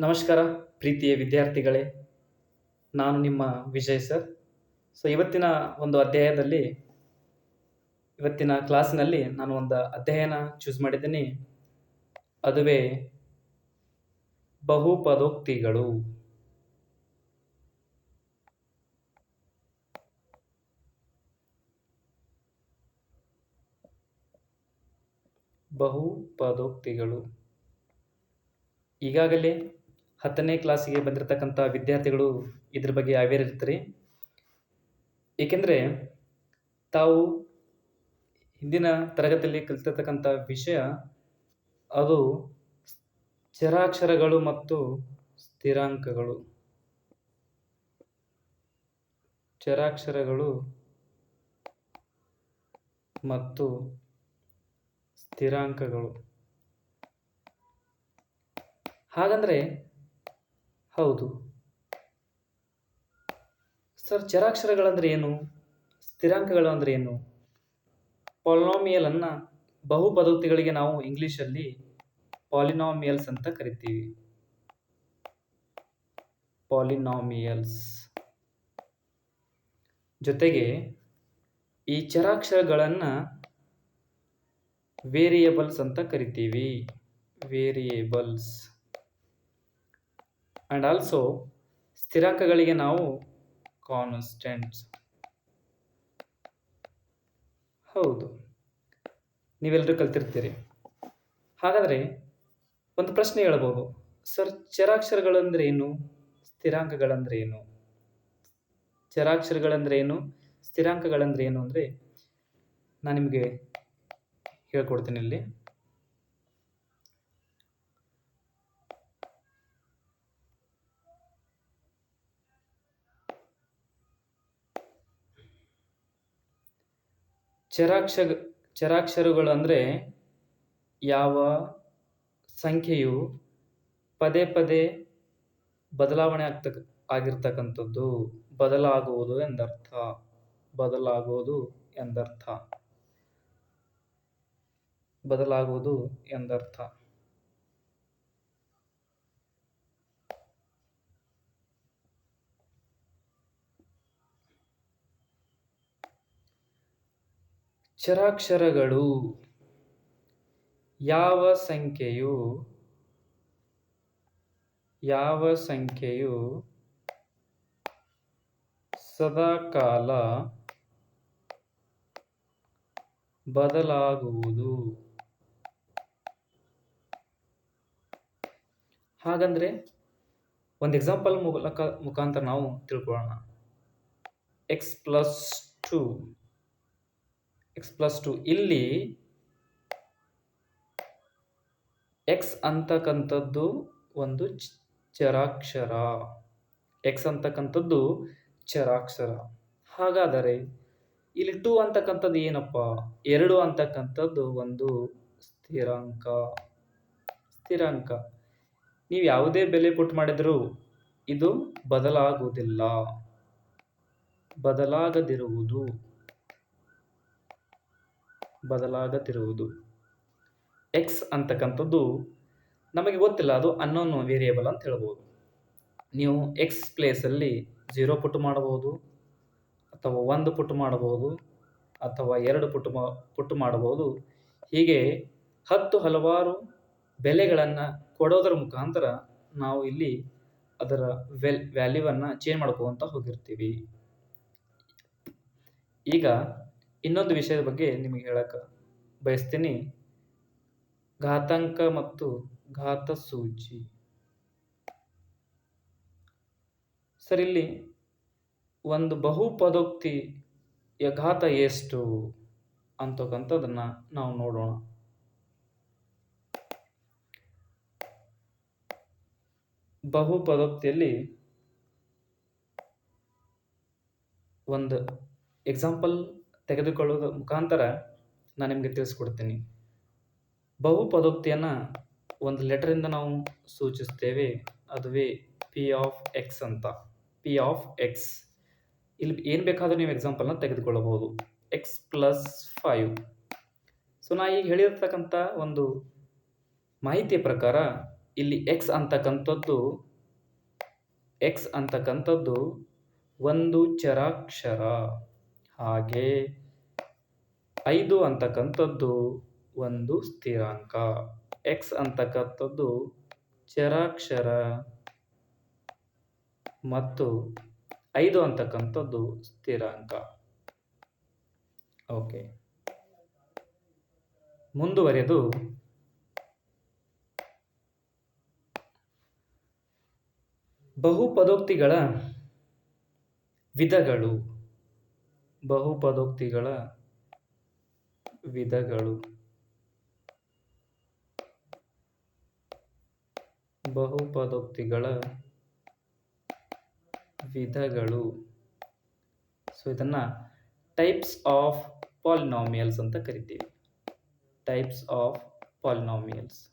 ನಮಸ್ಕಾರ, ಪ್ರೀತಿಯ ವಿದ್ಯಾರ್ಥಿಗಳೇ. ನಾನು ನಿಮ್ಮ ವಿಜಯ್ ಸರ್. ಸೊ ಇವತ್ತಿನ ಒಂದು ಅಧ್ಯಾಯದಲ್ಲಿ, ಇವತ್ತಿನ ಕ್ಲಾಸ್ನಲ್ಲಿ ನಾನು ಒಂದು ಅಧ್ಯಯನ ಚೂಸ್ ಮಾಡಿದ್ದೀನಿ. ಅದುವೇ ಬಹುಪದೋಕ್ತಿಗಳು. ಬಹುಪದೋಕ್ತಿಗಳು. ಈಗಾಗಲೇ ಹತ್ತನೇ ಕ್ಲಾಸಿಗೆ ಬಂದಿರತಕ್ಕಂಥ ವಿದ್ಯಾರ್ಥಿಗಳು ಇದ್ರ ಬಗ್ಗೆ ಅವೇರ್ ಇರ್ತಾರೆ. ಏಕೆಂದರೆ ತಾವು ಹಿಂದಿನ ತರಗತಿಯಲ್ಲಿ ಕಲಿತಿರ್ತಕ್ಕಂಥ ವಿಷಯ ಅದು ಚರಾಕ್ಷರಗಳು ಮತ್ತು ಸ್ಥಿರಾಂಕಗಳು. ಚರಾಕ್ಷರಗಳು ಮತ್ತು ಸ್ಥಿರಾಂಕಗಳು. ಹಾಗಂದ್ರೆ ಹೌದು. ಸರ್, ಚರಾಕ್ಷರಗಳಂದ್ರೆ ಏನು? ಸ್ಥಿರಾಂಕಗಳು ಅಂದರೆ ಏನು? ಪಾಲಿನಾಮಿಯಲ್ ಅನ್ನ ಪದ್ಧತಿಗಳಿಗೆ ನಾವು ಇಂಗ್ಲೀಷಲ್ಲಿ ಪಾಲಿನಾಮಿಯಲ್ಸ್ ಅಂತ ಕರಿತೀವಿ. ಪಾಲಿನಾಮಿಯಲ್ಸ್. ಜೊತೆಗೆ ಈ ಚರಾಕ್ಷರಗಳನ್ನು ವೇರಿಯೇಬಲ್ಸ್ ಅಂತ ಕರಿತೀವಿ. ವೇರಿಯೇಬಲ್ಸ್. ಆ್ಯಂಡ್ ಆಲ್ಸೋ ಸ್ಥಿರಾಂಕಗಳಿಗೆ ನಾವು ಕಾನ್ಸ್ಟೆಂಟ್ಸ್ ಹೌದು. ನೀವೆಲ್ಲರೂ ಕಲ್ತಿರ್ತೀರಿ. ಹಾಗಾದರೆ ಒಂದು ಪ್ರಶ್ನೆ ಹೇಳ್ಬೋದು. ಸರ್ ಚರಾಕ್ಷರಗಳಂದ್ರೆ ಏನು ಸ್ಥಿರಾಂಕಗಳಂದ್ರೆ ಏನು ಚರಾಕ್ಷರಗಳಂದ್ರೆ ಏನು ಸ್ಥಿರಾಂಕಗಳಂದ್ರೆ ಏನು ಅಂದರೆ ನಾನು ನಿಮಗೆ ಹೇಳ್ಕೊಡ್ತೀನಿ ಇಲ್ಲಿ. ಚರಾಕ್ಷ ಚರಾಕ್ಷರಗಳು ಅಂದರೆ ಯಾವ ಸಂಖ್ಯೆಯು ಪದೇ ಪದೇ ಬದಲಾವಣೆ ಆಗ್ತಕ್ಕ ಆಗಿರ್ತಕ್ಕಂಥದ್ದು. ಬದಲಾಗುವುದು ಎಂದರ್ಥ. ಬದಲಾಗುವುದು ಎಂದರ್ಥ. ಬದಲಾಗುವುದು ಎಂದರ್ಥ. ಚರಾಕ್ಷರಗಳು ಯಾವ ಸಂಖ್ಯೆಯು ಯಾವ ಸಂಖ್ಯೆಯು ಸದಾಕಾಲ ಬದಲಾಗುವುದು? ಹಾಗಂದ್ರೆ ಒಂದು ಎಕ್ಸಾಂಪಲ್ ಮೂಲಕ ಮುಖಾಂತರ ನಾವು ತಿಳ್ಕೊಳ್ಳೋಣ. X plus two x plus two ಇಲ್ಲಿ ಎಕ್ಸ್ ಅಂತಕ್ಕಂಥದ್ದು ಒಂದು ಚರಾಕ್ಷರ. ಎಕ್ಸ್ ಅಂತಕ್ಕಂಥದ್ದು ಚರಾಕ್ಷರ. ಹಾಗಾದರೆ ಇಲ್ಲಿ ಟು ಅಂತಕ್ಕಂಥದ್ದು ಏನಪ್ಪ? ಎರಡು ಅಂತಕ್ಕಂಥದ್ದು ಒಂದು ಸ್ಥಿರಾಂಕ. ಸ್ಥಿರಾಂಕ. ನೀವು ಯಾವುದೇ ಬೆಲೆ ಕೊಟ್ಟು ಮಾಡಿದರೂ ಇದು ಬದಲಾಗುವುದಿಲ್ಲ. ಬದಲಾಗದಿರುವುದು. ಬದಲಾಗದಿರುವುದು. ಎಕ್ಸ್ ಅಂತಕ್ಕಂಥದ್ದು ನಮಗೆ ಗೊತ್ತಿಲ್ಲ, ಅದು ಅನ್ನೋನ್ ವೇರಿಯೇಬಲ್ ಅಂತ ಹೇಳ್ಬೋದು. ನೀವು ಎಕ್ಸ್ ಪ್ಲೇಸಲ್ಲಿ ಜೀರೋ ಪುಟ್ ಮಾಡಬಹುದು, ಅಥವಾ ಒಂದು ಪುಟ್ ಮಾಡಬಹುದು, ಅಥವಾ ಎರಡು ಪುಟ್ ಮಾ ಪುಟ್ ಮಾಡಬಹುದು. ಹೀಗೆ ಹತ್ತು ಹಲವಾರು ಬೆಲೆಗಳನ್ನು ಕೊಡೋದರ ಮುಖಾಂತರ ನಾವು ಇಲ್ಲಿ ಅದರ ವೆಲ್ ವ್ಯಾಲ್ಯೂವನ್ನು ಚೇಂಜ್ ಮಾಡ್ಕೋತ ಹೋಗಿರ್ತೀವಿ. ಈಗ ಇನ್ನೊಂದು ವಿಷಯದ ಬಗ್ಗೆ ನಿಮಗೆ ಹೇಳಕ್ಕೆ ಬಯಸ್ತೀನಿ. ಘಾತಾಂಕ ಮತ್ತು ಘಾತ ಸೂಚಿ. ಸರ್, ಇಲ್ಲಿ ಒಂದು ಬಹುಪದೋಕ್ತಿಯ ಘಾತ ಎಷ್ಟು ಅಂತಕ್ಕಂಥದ್ದನ್ನು ನಾವು ನೋಡೋಣ. ಬಹುಪದೋಕ್ತಿಯಲ್ಲಿ ಒಂದು ಎಕ್ಸಾಂಪಲ್ ತೆಗೆದುಕೊಳ್ಳೋದ್ರ ಮುಖಾಂತರ ನಾನು ನಿಮಗೆ ತಿಳಿಸ್ಕೊಡ್ತೀನಿ. ಬಹುಪದೋಕ್ತಿಯನ್ನು ಒಂದು ಲೆಟರಿಂದ ನಾವು ಸೂಚಿಸ್ತೇವೆ. ಅದುವೇ ಪಿ ಆಫ್ ಎಕ್ಸ್ ಅಂತ. ಪಿ ಆಫ್ ಎಕ್ಸ್ ಇಲ್ಲಿ ಏನು ಬೇಕಾದರೂ ನೀವು ಎಕ್ಸಾಂಪಲ್ನ ತೆಗೆದುಕೊಳ್ಳಬಹುದು. ಎಕ್ಸ್ ಪ್ಲಸ್ ಫೈವ್ ಸೊ ನಾ ಈಗ ಹೇಳಿರ್ತಕ್ಕಂಥ ಒಂದು ಮಾಹಿತಿಯ ಪ್ರಕಾರ ಇಲ್ಲಿ ಎಕ್ಸ್ ಅಂತಕ್ಕಂಥದ್ದು ಎಕ್ಸ್ ಅಂತಕ್ಕಂಥದ್ದು ಒಂದು ಚರಾಕ್ಷರ. ಹಾಗೆ ಐದು ಅಂತಕ್ಕಂಥದ್ದು ಒಂದು ಸ್ಥಿರಾಂಕ. ಎಕ್ಸ್ ಅಂತಕ್ಕಂಥದ್ದು ಚರಾಕ್ಷರ ಮತ್ತು ಐದು ಅಂತಕ್ಕಂಥದ್ದು ಸ್ಥಿರಾಂಕ. ಓಕೆ ಮುಂದುವರೆದು ಬಹುಪದೋಕ್ತಿಗಳ ವಿಧಗಳು. ಬಹುಪದೋಕ್ತಿಗಳ ವಿಧಗಳು. ಬಹುಪದೋಕ್ತಿಗಳ ವಿಧಗಳು. ಸೊ ಇದನ್ನು ಟೈಪ್ಸ್ ಆಫ್ ಪಾಲಿನಾಮಿಯಲ್ಸ್ ಅಂತ ಕರಿತೀವಿ. Types of polynomials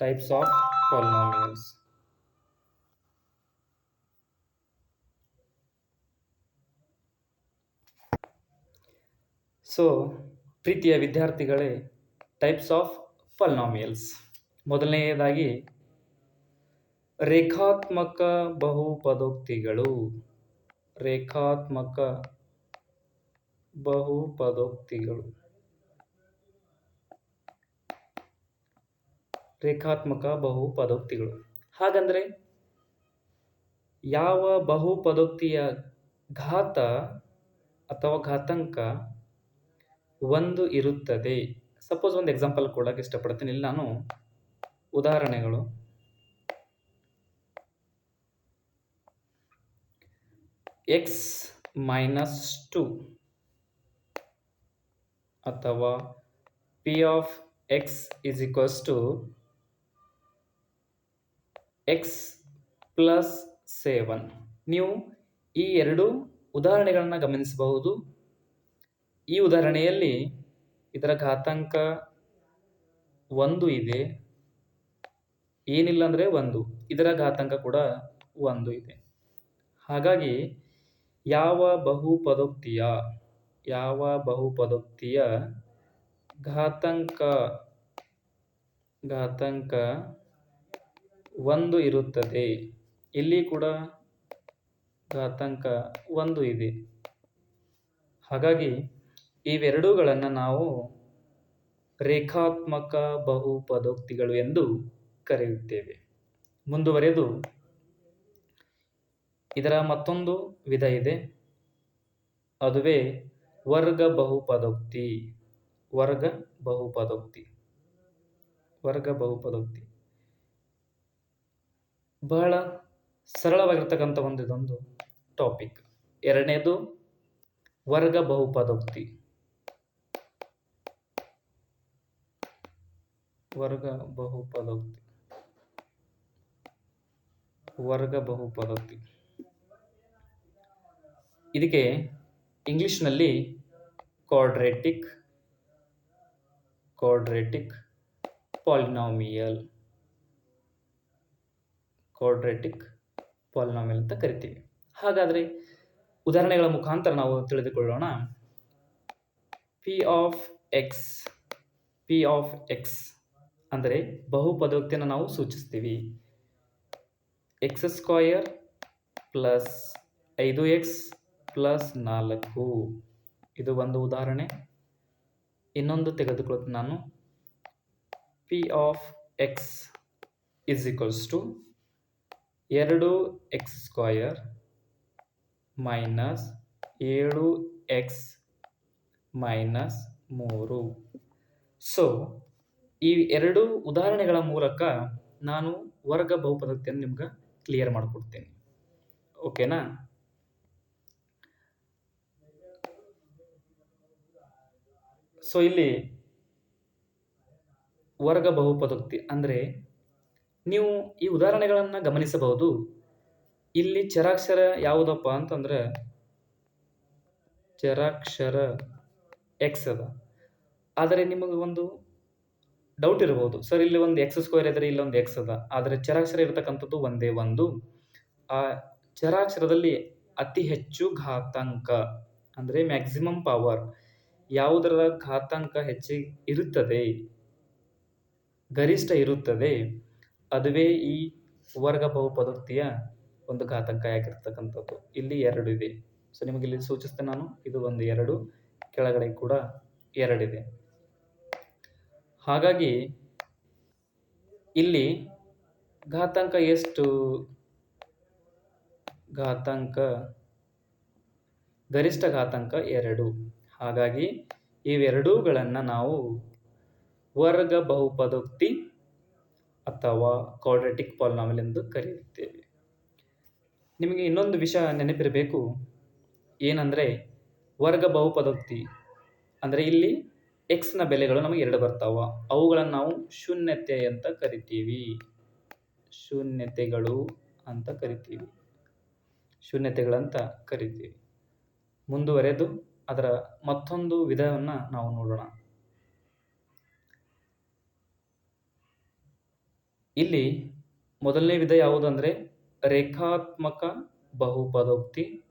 types of polynomials. So ಪ್ರೀತಿಯ ವಿದ್ಯಾರ್ಥಿಗಳೇ ಟೈಪ್ಸ್ ಆಫ್ ಫಲ್ನಾಮಿಯಲ್ಸ್ ಮೊದಲನೆಯದಾಗಿ, ರೇಖಾತ್ಮಕ ಬಹುಪದೋಕ್ತಿಗಳು. ರೇಖಾತ್ಮಕ ಬಹುಪದೋಕ್ತಿಗಳು. ರೇಖಾತ್ಮಕ ಬಹುಪದೋಕ್ತಿಗಳು. ಹಾಗಂದ್ರೆ, ಯಾವ ಬಹುಪದೋಕ್ತಿಯ ಘಾತ ಅಥವಾ ಘಾತಾಂಕ ಒಂದು ಇರುತ್ತದೆ. ಸಪೋಸ್ ಒಂದು ಎಕ್ಸಾಂಪಲ್ ಕೊಡೋಕೆ ಇಷ್ಟಪಡ್ತೀನಿ. ಇಲ್ಲಿ ನಾನು ಉದಾಹರಣೆಗಳು. ಎಕ್ಸ್ ಮೈನಸ್ ಟು ಅಥವಾ p of x is equals to x plus seven ನೀವು ಈ ಎರಡು ಉದಾಹರಣೆಗಳನ್ನು ಗಮನಿಸಬಹುದು. ಈ ಉದಾಹರಣೆಯಲ್ಲಿ ಇದರ ಘಾತಾಂಕ ಒಂದು ಇದೆ. ಏನಿಲ್ಲ ಅಂದರೆ ಒಂದು. ಇದರ ಘಾತಾಂಕ ಕೂಡ ಒಂದು ಇದೆ. ಹಾಗಾಗಿ ಯಾವ ಬಹುಪದೋಕ್ತಿಯ ಯಾವ ಬಹುಪದೋಕ್ತಿಯ ಘಾತಾಂಕ ಘಾತಾಂಕ ಒಂದು ಇರುತ್ತದೆ. ಇಲ್ಲಿ ಕೂಡ ಘಾತಾಂಕ ಒಂದು ಇದೆ. ಹಾಗಾಗಿ ಇವೆರಡೂಗಳನ್ನು ನಾವು ರೇಖಾತ್ಮಕ ಬಹುಪದೋಕ್ತಿಗಳು ಎಂದು ಕರೆಯುತ್ತೇವೆ. ಮುಂದುವರೆದು ಇದರ ಮತ್ತೊಂದು ವಿಧ ಇದೆ. ಅದುವೇ ವರ್ಗ ಬಹುಪದೋಕ್ತಿ. ವರ್ಗ ಬಹುಪದೋಕ್ತಿ. ವರ್ಗ ಬಹುಪದೋಕ್ತಿ. ಬಹಳ ಸರಳವಾಗಿರ್ತಕ್ಕಂಥ ಒಂದು ಇದೊಂದು ಟಾಪಿಕ್ ಎರಡನೇದು ವರ್ಗ ಬಹುಪದೋಕ್ತಿ. ವರ್ಗ ಬಹುಪದೋಕ್ತಿ. ವರ್ಗ ಬಹುಪದೋಕ್ತಿ. ಇದಕ್ಕೆ ಇಂಗ್ಲಿಷ್ನಲ್ಲಿ quadratic quadratic polynomial quadratic polynomial ಅಂತ ಕರಿತೀವಿ. ಹಾಗಾದರೆ ಉದಾಹರಣೆಗಳ ಮುಖಾಂತರ ನಾವು ತಿಳಿದುಕೊಳ್ಳೋಣ. P of x p of x ಅಂದರೆ ಬಹುಪದೋಕ್ತಿಯನ್ನು ನಾವು ಸೂಚಿಸ್ತೀವಿ. ಎಕ್ಸ್ ಸ್ಕ್ವಯರ್ ಪ್ಲಸ್ ಐದು ಎಕ್ಸ್ ಪ್ಲಸ್ ನಾಲ್ಕು. ಇದು ಒಂದು ಉದಾಹರಣೆ. ಇನ್ನೊಂದು ತೆಗೆದುಕೊಳ್ತೀನಿ ನಾನು. P of x is equals to ಎರಡು ಎಕ್ಸ್ ಸ್ಕ್ವಯರ್ ಮೈನಸ್ ಏಳು ಎಕ್ಸ್ ಮೈನಸ್ ಮೂರು. ಸೊ ಈ ಎರಡು ಉದಾಹರಣೆಗಳ ಮೂಲಕ ನಾನು ವರ್ಗ ಬಹುಪದತೆಯನ್ನು ನಿಮ್ಗೆ ಕ್ಲಿಯರ್ ಮಾಡಿಕೊಡ್ತೇನೆ. ಓಕೆನಾ ಸೊ ಇಲ್ಲಿ ವರ್ಗ ಬಹುಪದೋಕ್ತಿ ಅಂದರೆ ನೀವು ಈ ಉದಾಹರಣೆಗಳನ್ನು ಗಮನಿಸಬಹುದು. ಇಲ್ಲಿ ಚರಾಕ್ಷರ ಯಾವುದಪ್ಪ ಅಂತಂದ್ರೆ ಚರಾಕ್ಷರ ಎಕ್ಸ್ ಅದ. ಆದರೆ ನಿಮಗೆ ಒಂದು ಡೌಟ್ ಇರಬಹುದು ಸರ್ ಇಲ್ಲಿ ಒಂದು ಎಕ್ಸ್ ಸ್ಕ್ವೇರ್ ಇದ್ರೆ ಇಲ್ಲೊಂದು ಎಕ್ಸ್ ಅದ. ಆದರೆ ಚರಾಕ್ಷರ ಇರತಕ್ಕಂಥದ್ದು ಒಂದೇ ಒಂದು. ಆ ಚರಾಕ್ಷರದಲ್ಲಿ ಅತಿ ಹೆಚ್ಚು ಘಾತಾಂಕ ಅಂದರೆ ಮ್ಯಾಕ್ಸಿಮಮ್ ಪವರ್ ಯಾವುದರ ಘಾತಾಂಕ ಹೆಚ್ಚಿಗೆ ಇರುತ್ತದೆ? ಗರಿಷ್ಠ ಇರುತ್ತದೆ. ಅದುವೇ ಈ ವರ್ಗ ಬಹುಪದೋಕ್ತಿಯ ಒಂದು ಘಾತಾಂಕ ಆಗಿರ್ತಕ್ಕಂಥದ್ದು. ಇಲ್ಲಿ ಎರಡು ಇದೆ. ಸೊ ನಿಮಗೆ ಇಲ್ಲಿ ಸೂಚಿಸ್ತೇನೆ ನಾನು. ಇದು ಒಂದು ಎರಡು, ಕೆಳಗಡೆ ಕೂಡ ಎರಡಿದೆ ಹಾಗಾಗಿ ಇಲ್ಲಿ ಘಾತಾಂಕ ಎಷ್ಟು? ಘಾತಾಂಕ, ಗರಿಷ್ಠ ಘಾತಾಂಕ ಎರಡು. ಹಾಗಾಗಿ ಇವೆರಡೂಗಳನ್ನು ನಾವು ವರ್ಗ ಬಹುಪದೋಕ್ತಿ ಅಥವಾ ಕ್ವಾಡ್ರೆಟಿಕ್ ಪಾಲ್ನಾಮಲ್ ಎಂದು ಕರೆಯುತ್ತೇವೆ. ನಿಮಗೆ ಇನ್ನೊಂದು ವಿಷಯ ನೆನಪಿರಬೇಕು. ಏನಂದರೆ, ವರ್ಗ ಬಹುಪದೋಕ್ತಿ. ಅಂದರೆ ಇಲ್ಲಿ ಎಕ್ಸ್ನ ಬೆಲೆಗಳು ನಮಗೆ ಎರಡು ಬರ್ತಾವ. ಅವುಗಳನ್ನು ನಾವು ಶೂನ್ಯತೆ ಅಂತ ಕರಿತೀವಿ. ಶೂನ್ಯತೆಗಳು ಅಂತ ಕರಿತೀವಿ. ಶೂನ್ಯತೆಗಳಂತ ಕರಿತೀವಿ. ಮುಂದುವರೆದು ಅದರ ಮತ್ತೊಂದು ವಿಧವನ್ನು ನಾವು ನೋಡೋಣ. ಇಲ್ಲಿ ಮೊದಲನೇ ವಿಧ ಯಾವುದು ಅಂದರೆ ರೇಖಾತ್ಮಕ ಬಹುಪದೋಕ್ತಿ.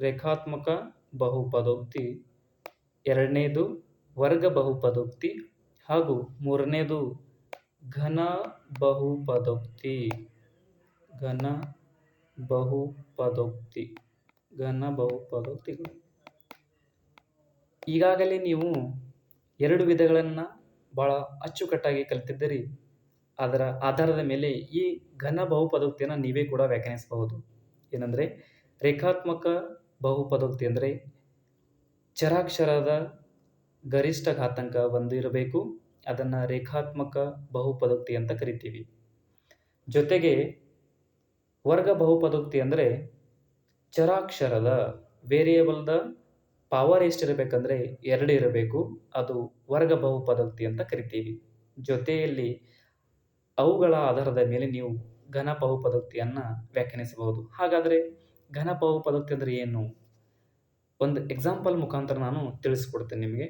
ರೇಖಾತ್ಮಕ ಬಹುಪದೋಕ್ತಿ. ಎರಡನೇದು ವರ್ಗ ಬಹುಪದೋಕ್ತಿ ಹಾಗೂ ಮೂರನೇದು ಘನ ಬಹುಪದೋಕ್ತಿ. ಘನ ಬಹುಪದೋಕ್ತಿ. ಘನ ಬಹುಪದೋಕ್ತಿಗಳು. ಈಗಾಗಲೇ ನೀವು ಎರಡು ವಿಧಗಳನ್ನು ಭಾಳ ಅಚ್ಚುಕಟ್ಟಾಗಿ ಕಲಿತಿದ್ದೀರಿ. ಅದರ ಆಧಾರದ ಮೇಲೆ ಈ ಘನ ಬಹುಪದೋಕ್ತಿಯನ್ನು ನೀವೇ ಕೂಡ ವ್ಯಾಖ್ಯಾನಿಸಬಹುದು. ಏನಂದರೆ ರೇಖಾತ್ಮಕ ಬಹುಪದೋಕ್ತಿ ಅಂದರೆ ಚರಾಕ್ಷರದ ಗರಿಷ್ಠ ಘಾತಾಂಕ ಒಂದು ಇರಬೇಕು. ಅದನ್ನು ರೇಖಾತ್ಮಕ ಬಹುಪದೋಕ್ತಿ ಅಂತ ಕರಿತೀವಿ. ಜೊತೆಗೆ ವರ್ಗ ಬಹುಪದೋಕ್ತಿ ಅಂದರೆ ಚರಾಕ್ಷರದ ವೇರಿಯೇಬಲ್ದ ಪವರ್ ಎಷ್ಟಿರಬೇಕಂದ್ರೆ ಎರಡು ಇರಬೇಕು. ಅದು ವರ್ಗ ಬಹುಪದೋಕ್ತಿ ಅಂತ ಕರಿತೀವಿ. ಜೊತೆಯಲ್ಲಿ ಅವುಗಳ ಆಧಾರದ ಮೇಲೆ ನೀವು ಘನ ಬಹುಪದೋಕ್ತಿಯನ್ನು ವ್ಯಾಖ್ಯಾನಿಸಬಹುದು. ಹಾಗಾದರೆ ಘನ ಬಹುಪದೋಕ್ತಿ ಅಂದರೆ ಏನು? ಒಂದು ಎಕ್ಸಾಂಪಲ್ ಮುಖಾಂತರ ನಾನು ತಿಳಿಸ್ಕೊಡ್ತೇನೆ ನಿಮಗೆ.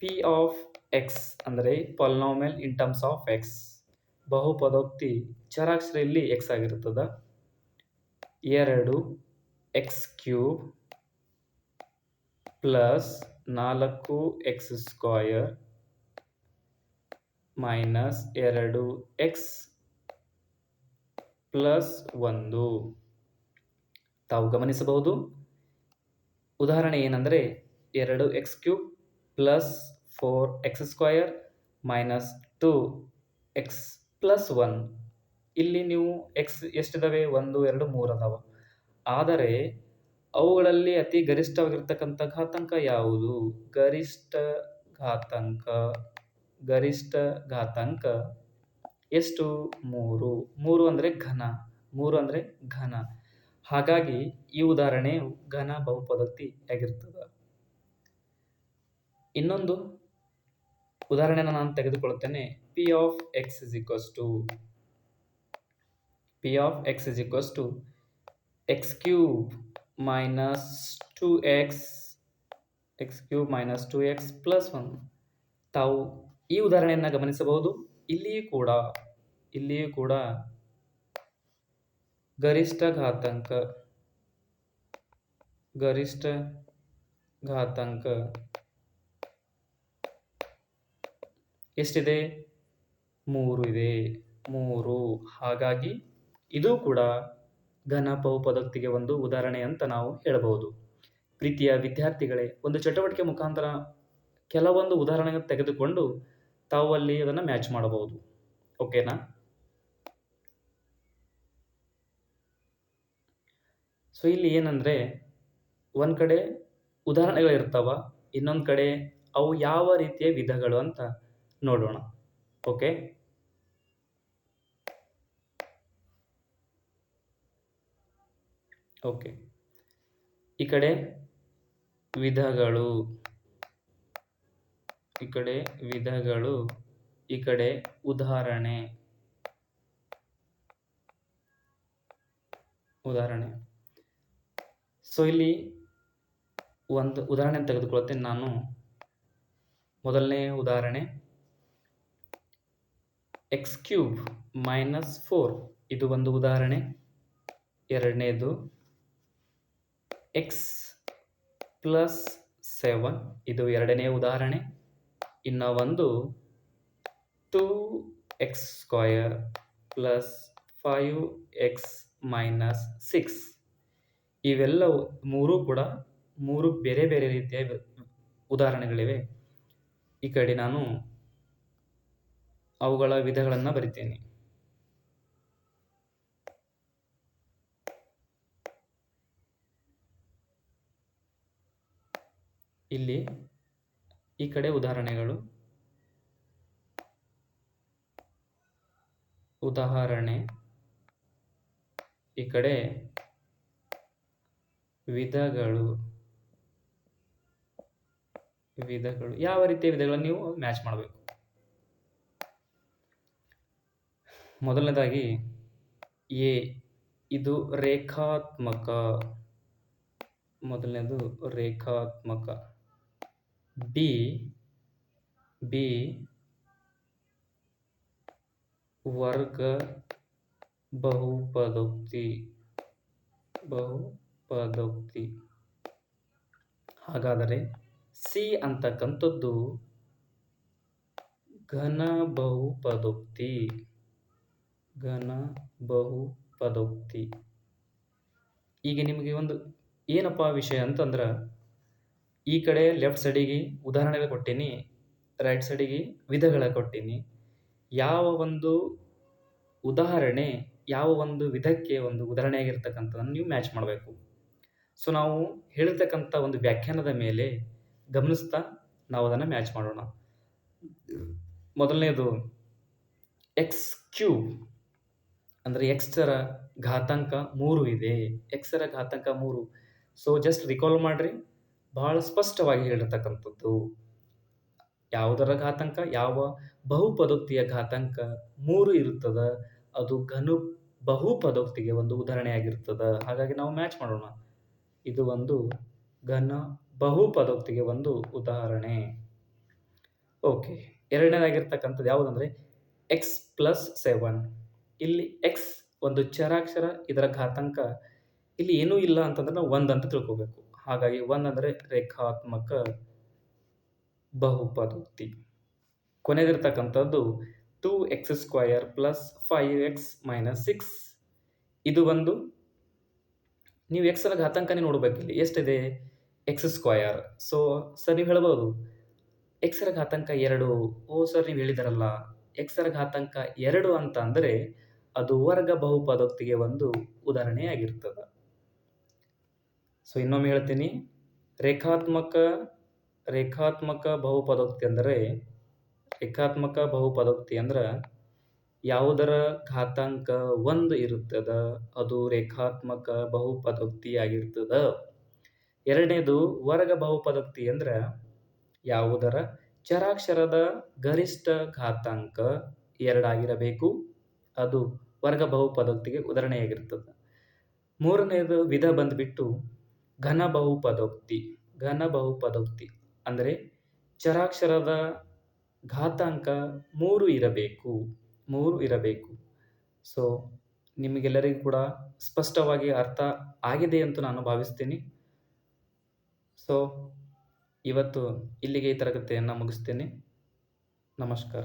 ಪಿ ಆಫ್ ಎಕ್ಸ್ ಅಂದರೆ polynomial in terms of x ಬಹುಪದೋಕ್ತಿ ಚರಾಕ್ಷರಿಯಲ್ಲಿ ಎಕ್ಸ್ ಆಗಿರ್ತದ. ಎರಡು ಎಕ್ಸ್ ಕ್ಯೂಬ್ ಪ್ಲಸ್ ನಾಲ್ಕು ಎಕ್ಸ್ ಸ್ಕ್ವಾಯರ್ ಮೈನಸ್ ಎರಡು ಎಕ್ಸ್ ಪ್ಲಸ್ ಒಂದು. ತಾವು ಗಮನಿಸಬಹುದು? ಉದಾಹರಣೆ ಏನಂದರೆ ಎರಡು x cube plus four x square minus two x plus one ಇಲ್ಲಿ ನೀವು ಎಕ್ಸ್ ಎಷ್ಟಿದಾವೆ? ಒಂದು, ಎರಡು, ಮೂರು ಅದಾವ. ಆದರೆ ಅವುಗಳಲ್ಲಿ ಅತಿ ಗರಿಷ್ಠವಾಗಿರ್ತಕ್ಕಂಥ ಘಾತಾಂಕ ಯಾವುದು? ಗರಿಷ್ಠ ಘಾತಾಂಕ ಗರಿಷ್ಠ ಘಾತಾಂಕ ಎಷ್ಟು? ಮೂರು. ಮೂರು ಅಂದರೆ ಘನ. ಮೂರು ಅಂದರೆ ಘನ. ಹಾಗಾಗಿ ಈ ಉದಾಹರಣೆಯು ಘನ ಬಹುಪದೋಕ್ತಿ ಆಗಿರ್ತದೆ. ಇನ್ನೊಂದು ಉದಾಹರಣೆನ ನಾನು ತೆಗೆದುಕೊಳ್ಳುತ್ತೇನೆ. P of x is equals to p of x is equals to x cube minus two x x cube minus two x plus one ತಾವು ಈ ಉದಾಹರಣೆಯನ್ನು ಗಮನಿಸಬಹುದು. ಇಲ್ಲಿಯೂ ಕೂಡ ಇಲ್ಲಿಯೂ ಕೂಡ ಗರಿಷ್ಠ ಘಾತಾಂಕ ಗರಿಷ್ಠ ಘಾತಾಂಕ ಎಷ್ಟಿದೆ? ಮೂರು ಇದೆ. ಮೂರು. ಹಾಗಾಗಿ ಇದು ಕೂಡ ಘನ ಬಹುಪದೋಕ್ತಿಗೆ ಒಂದು ಉದಾಹರಣೆ ಅಂತ ನಾವು ಹೇಳಬಹುದು. ಪ್ರೀತಿಯ ವಿದ್ಯಾರ್ಥಿಗಳೇ, ಒಂದು ಚಟುವಟಿಕೆ ಮುಖಾಂತರ ಕೆಲವೊಂದು ಉದಾಹರಣೆ ತೆಗೆದುಕೊಂಡು ತಾವು ಅಲ್ಲಿ ಅದನ್ನು ಮ್ಯಾಚ್ ಮಾಡಬಹುದು. ಓಕೆನಾ ಸೊ ಇಲ್ಲಿ ಏನಂದರೆ, ಒಂದು ಕಡೆ ಉದಾಹರಣೆಗಳಿರ್ತಾವ, ಇನ್ನೊಂದು ಕಡೆ ಅವು ಯಾವ ರೀತಿಯ ವಿಧಗಳು ಅಂತ ನೋಡೋಣ. ಓಕೆ ಓಕೆ ಈ ಕಡೆ ವಿಧಗಳು, ಈ ಕಡೆ ವಿಧಗಳು, ಈ ಕಡೆ ಉದಾಹರಣೆ. ಉದಾಹರಣೆ. ಸೊ ಇಲ್ಲಿ ಒಂದು ಉದಾಹರಣೆ ತೆಗೆದುಕೊಳ್ತೇನೆ ನಾನು ಮೊದಲನೇ ಉದಾಹರಣೆ. ಎಕ್ಸ್ ಕ್ಯೂಬ್ ಮೈನಸ್ ಫೋರ್ ಇದು ಒಂದು ಉದಾಹರಣೆ. ಎರಡನೇದು ಎಕ್ಸ್ ಪ್ಲಸ್ ಸೆವೆನ್ ಇದು ಎರಡನೇ ಉದಾಹರಣೆ. ಇನ್ನು ಒಂದು two x square plus five x minus six ಇವೆಲ್ಲವು ಮೂರೂ ಕೂಡ ಮೂರು ಬೇರೆ ಬೇರೆ ರೀತಿಯ ಉದಾಹರಣೆಗಳಿವೆ. ಈ ಕಡೆ ನಾನು ಅವುಗಳ ವಿಧಗಳನ್ನು ಬರಿತೇನೆ. ಇಲ್ಲಿ ಈ ಕಡೆ ಉದಾಹರಣೆಗಳು. ಉದಾಹರಣೆ. ಈ ಕಡೆ ವಿಧಗಳು. ವಿಧಗಳು. ಯಾವ ರೀತಿಯ ವಿಧಗಳನ್ನು ನೀವು ಮ್ಯಾಚ್ ಮಾಡಬೇಕು? ಮೊದಲನೇದಾಗಿ, ಎ, ಇದು ರೇಖಾತ್ಮಕ. ಮೊದಲನೇದು ರೇಖಾತ್ಮಕ. ಬಿ ಬಿ, ವರ್ಗ ಬಹುಪದೋಕ್ತಿ. ಬಹುಪದೋಕ್ತಿ ಹಾಗಾದರೆ ಸಿ ಅಂತಕ್ಕಂಥದ್ದು ಘನ ಬಹುಪದೋಕ್ತಿ ಘನ ಬಹುಪದೋಕ್ತಿ ಈಗ ನಿಮಗೆ ಒಂದು ಏನಪ್ಪ ವಿಷಯ ಅಂತಂದ್ರೆ ಈ ಕಡೆ ಲೆಫ್ಟ್ ಸೈಡಿಗೆ ಉದಾಹರಣೆಗಳು ಕೊಟ್ಟೀನಿ, ರೈಟ್ ಸೈಡಿಗೆ ವಿಧಗಳ ಕೊಟ್ಟೀನಿ. ಯಾವ ಒಂದು ಉದಾಹರಣೆ, ಯಾವ ಒಂದು ವಿಧಕ್ಕೆ ಒಂದು ಉದಾಹರಣೆಯಾಗಿರ್ತಕ್ಕಂಥದ್ದನ್ನು ನೀವು ಮ್ಯಾಚ್ ಮಾಡಬೇಕು. ಸೊ ನಾವು ಹೇಳಿರ್ತಕ್ಕಂಥ ಒಂದು ವ್ಯಾಖ್ಯಾನದ ಮೇಲೆ ಗಮನಿಸ್ತಾ ನಾವು ಅದನ್ನು ಮ್ಯಾಚ್ ಮಾಡೋಣ. ಮೊದಲನೇದು ಎಕ್ಸ್ ಕ್ಯೂ ಅಂದರೆ ಎಕ್ಸ್ಟರ ಘಾತಾಂಕ ಮೂರು ಇದೆ. ಎಕ್ಸ್ರ ಘಾತಾಂಕ ಮೂರು. ಸೊ ಜಸ್ಟ್ ರಿಕಾಲ್ ಮಾಡಿರಿ. ಬಹಳ ಸ್ಪಷ್ಟವಾಗಿ ಹೇಳಿರ್ತಕ್ಕಂಥದ್ದು ಯಾವುದರ ಘಾತಾಂಕ? ಯಾವ ಬಹುಪದೋಕ್ತಿಯ ಘಾತಾಂಕ ಮೂರು ಇರುತ್ತದ? ಅದು ಘನು ಬಹುಪದೋಕ್ತಿಗೆ ಒಂದು ಉದಾಹರಣೆಯಾಗಿರ್ತದ. ಹಾಗಾಗಿ ನಾವು ಮ್ಯಾಚ್ ಮಾಡೋಣ. ಇದು ಒಂದು ಘನ ಬಹುಪದೋಕ್ತಿಗೆ ಒಂದು ಉದಾಹರಣೆ. ಓಕೆ, ಎರಡನೇದಾಗಿರ್ತಕ್ಕಂಥದ್ದು ಯಾವುದಂದರೆ ಎಕ್ಸ್ ಪ್ಲಸ್ ಸೆವೆನ್ ಇಲ್ಲಿ ಎಕ್ಸ್ ಒಂದು ಚರಾಕ್ಷರ, ಇದರ ಘಾತಾಂಕ ಇಲ್ಲಿ ಏನೂ ಇಲ್ಲ ಅಂತಂದ್ರೆ ನಾವು ಒಂದು ಅಂತ ತಿಳ್ಕೊಬೇಕು. ಹಾಗಾಗಿ ಒಂದು ಅಂದರೆ ರೇಖಾತ್ಮಕ ಬಹುಪದೋಕ್ತಿ. ಕೊನೆದಿರ್ತಕ್ಕಂಥದ್ದು two x square plus five x minus six ಇದು ಒಂದು ನೀವು ಎಕ್ಸರ ಘಾತಾಂಕನೇ ನೋಡಬೇಕಿಲ್ಲಿ ಎಷ್ಟಿದೆ? ಎಕ್ಸ್ ಸ್ಕ್ವಯರ್ ಸೊ ಸರ್ ನೀವು ಹೇಳ್ಬೋದು. ಎಕ್ಸರ ಘಾತಾಂಕ ಎರಡು. ಓ ಸರ್ ನೀವು ಹೇಳಿದಾರಲ್ಲ. ಎಕ್ಸರ ಘಾತಾಂಕ ಎರಡು ಅಂತ ಅಂದರೆ ಅದು ವರ್ಗ ಬಹುಪದೋಕ್ತಿಗೆ ಒಂದು ಉದಾಹರಣೆಯಾಗಿರ್ತದೆ ಸೊ ಇನ್ನೊಮ್ಮೆ ಹೇಳ್ತೀನಿ. ರೇಖಾತ್ಮಕ ರೇಖಾತ್ಮಕ ಬಹುಪದೋಕ್ತಿ ಅಂದರೆ, ರೇಖಾತ್ಮಕ ಬಹುಪದೋಕ್ತಿ ಅಂದ್ರೆ ಯಾವುದರ ಘಾತಾಂಕ ಒಂದು ಇರುತ್ತದ, ಅದು ರೇಖಾತ್ಮಕ ಬಹುಪದೋಕ್ತಿ ಆಗಿರ್ತದ ಎರಡನೇದು ವರ್ಗ ಬಹುಪದೋಕ್ತಿ ಅಂದ್ರೆ ಯಾವುದರ ಚರಾಕ್ಷರದ ಗರಿಷ್ಠ ಘಾತಾಂಕ ಎರಡಾಗಿರಬೇಕು. ಅದು ವರ್ಗ ಬಹುಪದೋಕ್ತಿಗೆ ಉದಾಹರಣೆಯಾಗಿರ್ತದೆ. ಮೂರನೇದು ವಿಧ ಬಂದ್ಬಿಟ್ಟು ಘನ ಬಹುಪದೋಕ್ತಿ. ಘನ ಬಹುಪದೋಕ್ತಿ ಅಂದರೆ ಚರಾಕ್ಷರದ ಘಾತಾಂಕ ಮೂರು ಇರಬೇಕು. ಮೂರು ಇರಬೇಕು. ಸೊ ನಿಮಗೆಲ್ಲರಿಗೂ ಕೂಡ ಸ್ಪಷ್ಟವಾಗಿ ಅರ್ಥ ಆಗಿದೆ ಅಂತ ನಾನು ಭಾವಿಸ್ತೀನಿ. ಸೊ ಇವತ್ತು ಇಲ್ಲಿಗೆ ಈ ತರಗತಿಯನ್ನು ಮುಗಿಸ್ತೀನಿ. ನಮಸ್ಕಾರ.